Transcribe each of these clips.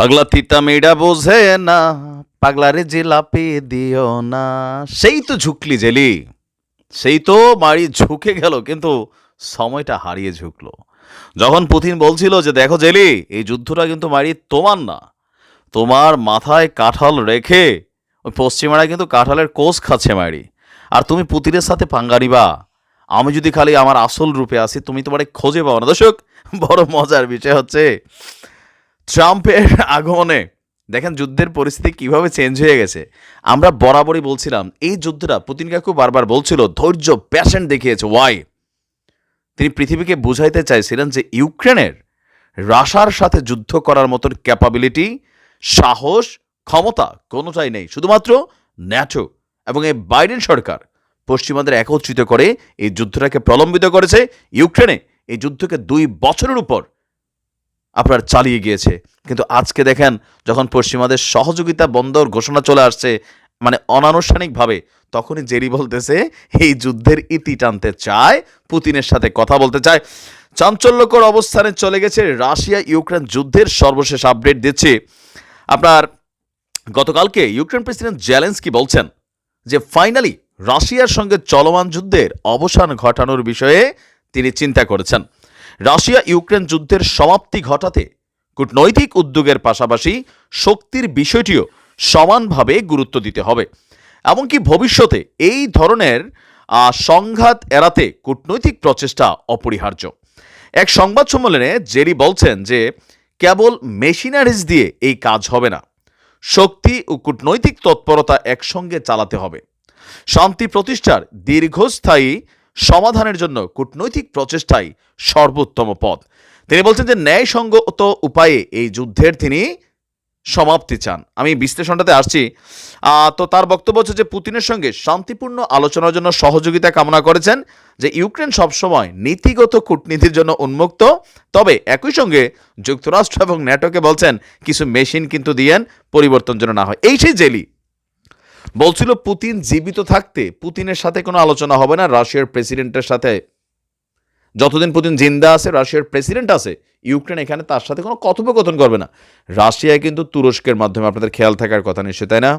পাগলা তিতা মেয়েরা বোঝে না, পাগলারে জিলাপি দিও না। সেই তো ঝুঁকলি জেলি, সেই তো মারি ঝুঁকে গেল, কিন্তু সময়টা হারিয়ে ঝুঁকলো। যখন পুতিন বলছিল যে, দেখো জেলি, এই যুদ্ধটা কিন্তু মারি তোমার না, তোমার মাথায় কাঁঠাল রেখে ওই পশ্চিমারা কিন্তু কাঁঠালের কোষ খাচ্ছে মারি আর তুমি পুতিনের সাথে পাঙ্গা নিবা আমি যদি খালি আমার আসল রূপে আসি, তুমি তোমার খোঁজে পাও না। দর্শক, বড় মজার বিষয় হচ্ছে ট্রাম্পের আগমনে, দেখেন যুদ্ধের পরিস্থিতি কীভাবে চেঞ্জ হয়ে গেছে। আমরা বরাবরই বলছিলাম, এই যুদ্ধটা পুতিন কাকু বারবার বলছিল, ধৈর্য প্যাশন দেখিয়েছে। ওয়াই তিনি পৃথিবীকে বুঝাইতে চাইছিলেন যে ইউক্রেনের রাশার সাথে যুদ্ধ করার মতন ক্যাপাবিলিটি সাহস, ক্ষমতা কোনোটাই নেই। শুধুমাত্র ন্যাটো এবং এই বাইডেন সরকার পশ্চিমাদের একত্রিত করে এই যুদ্ধটাকে প্রলম্বিত করেছে। ইউক্রেনে এই যুদ্ধকে দুই বছরের উপর আপনার চালিয়ে গিয়েছে। কিন্তু আজকে দেখেন, যখন পশ্চিমাদের সহযোগিতা বন্ধর ঘোষণা চলে আসছে মানে অনানুষ্ঠানিকভাবে, তখনই জেরি বলতেছে, এই যুদ্ধের ইতি টানতে চায়, পুতিনের সাথে কথা বলতে চায়। চাঞ্চল্যকর অবস্থানে চলে গেছে, রাশিয়া ইউক্রেন যুদ্ধের সর্বশেষ আপডেট দিচ্ছে। আপনার, গতকালকে ইউক্রেন প্রেসিডেন্ট জেলেন্সকি বলছেন যে, ফাইনালি রাশিয়ার সঙ্গে চলমান যুদ্ধের অবসান ঘটানোর বিষয়ে তিনি চিন্তা করেছেন। রাশিয়া ইউক্রেন যুদ্ধের সমাপ্তি ঘটাতে কূটনৈতিক উদ্যোগের পাশাপাশি শক্তির বিষয়টিও সমানভাবে গুরুত্ব দিতে হবে। এমনকি ভবিষ্যতে এই ধরনের সংঘাত এড়াতে কূটনৈতিক প্রচেষ্টা অপরিহার্য। এক সংবাদ সম্মেলনে জেরি বলছেন যে, কেবল মেশিনারিজ দিয়ে এই কাজ হবে না। শক্তি ও কূটনৈতিক তৎপরতা একসঙ্গে চালাতে হবে। শান্তি প্রতিষ্ঠার দীর্ঘস্থায়ী সমাধানের জন্য কূটনৈতিক প্রচেষ্টাই সর্বোত্তম পথ। তিনি বলছেন যে, ন্যায়সঙ্গত উপায়ে এই যুদ্ধের তিনি সমাপ্তি চান। আমি বিশ্লেষণটাতে আসছি। তো তার বক্তব্য হচ্ছে যে, পুতিনের সঙ্গে শান্তিপূর্ণ আলোচনার জন্য সহযোগিতা কামনা করেছেন যে, ইউক্রেন সবসময় নীতিগত কূটনীতির জন্য উন্মুক্ত। তবে একই সঙ্গে যুক্তরাষ্ট্র এবং ন্যাটোকে বলছেন, কিছু মেশিন কিন্তু দিয়েন, পরিবর্তন যেন না হয়। এই সেই জেলি বলছিল, পুতিন জীবিত থাকতে পুতিনের সাথে কোনো আলোচনা হবে না, রাশিয়ার প্রেসিডেন্টের সাথে। যতদিন পুতিন জিন্দা আছে, রাশিয়ার প্রেসিডেন্ট আছে, ইউক্রেন এখানে তার সাথে কোনো কথোপকথন করবে না। রাশিয়ায় কিন্তু তুরস্কের মাধ্যমে, আপনাদের খেয়াল থাকার কথা নিশ্চয় তাই না?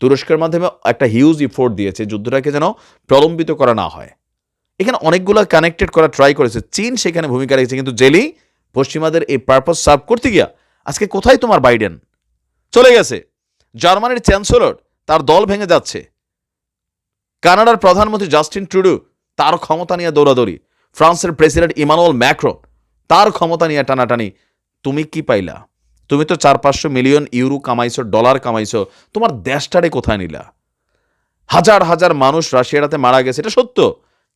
তুরস্কের মাধ্যমে একটা হিউজ ইফোর্ট দিয়েছে, যুদ্ধটাকে যেন প্রলম্বিত করা না হয়। এখানে অনেকগুলো কানেক্টেড করা ট্রাই করেছে। চীন সেখানে ভূমিকা রেখেছে, কিন্তু জেলি পশ্চিমাদের এই পারপাস সার্ভ করতে গিয়া, আজকে কোথায় তোমার বাইডেন? চলে গেছে। জার্মানির চ্যান্সেলর তার দল ভেঙে যাচ্ছে। কানাডার প্রধানমন্ত্রী জাস্টিন ট্রুডু তার ক্ষমতা নিয়ে দৌড়াদৌড়ি। ফ্রান্সের প্রেসিডেন্ট ইমানুয়েল ম্যাক্রো তার ক্ষমতা নিয়ে টানাটানি। তুমি কি পাইলা? তুমি তো চার পাঁচশো মিলিয়ন ইউরো কামাইছো, ডলার কামাইছো, তোমার দেশটারে কোথায় নিলা? হাজার হাজার মানুষ রাশিয়াটাতে মারা গেছে, এটা সত্য।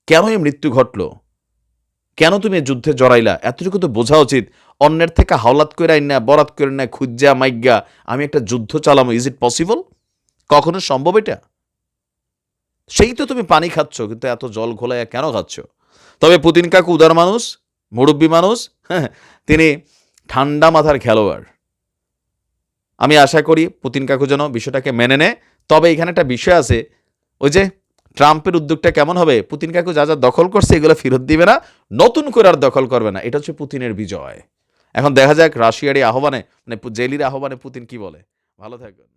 কেন এই মৃত্যু ঘটলো? কেন তুমি যুদ্ধে জড়াইলা? এতটুকু তো বোঝা উচিত। অন্যের থেকে হাওলাত করে না বরাত করে না খুঁজা মাইগা আমি একটা যুদ্ধ চালামো ইজ ইট পসিবল কখনো সম্ভব এটা? সেই তো তুমি পানি খাচ্ছ, কিন্তু এত জল ঘোলাইয়া কেন খাচ্ছ? তবে পুতিন কাকু উদার মানুষ, মুরব্বী মানুষ হ্যাঁ তিনি ঠান্ডা মাথার খেলোয়াড়। আমি আশা করি পুতিন কাকু যেন বিষয়টাকে মেনে নেয়। তবে এখানে একটা বিষয় আছে, ওই যে ট্রাম্পের উদ্যোগটা কেমন হবে? পুতিন কাকু যা যা দখল করছে এগুলো ফেরত দিবে না, নতুন করে আর দখল করবে না। এটা হচ্ছে পুতিনের বিজয়। এখন দেখা যাক রাশিয়ারই আহ্বানে মানে জেলির আহ্বানে পুতিন কি বলে। ভালো থাকবেন।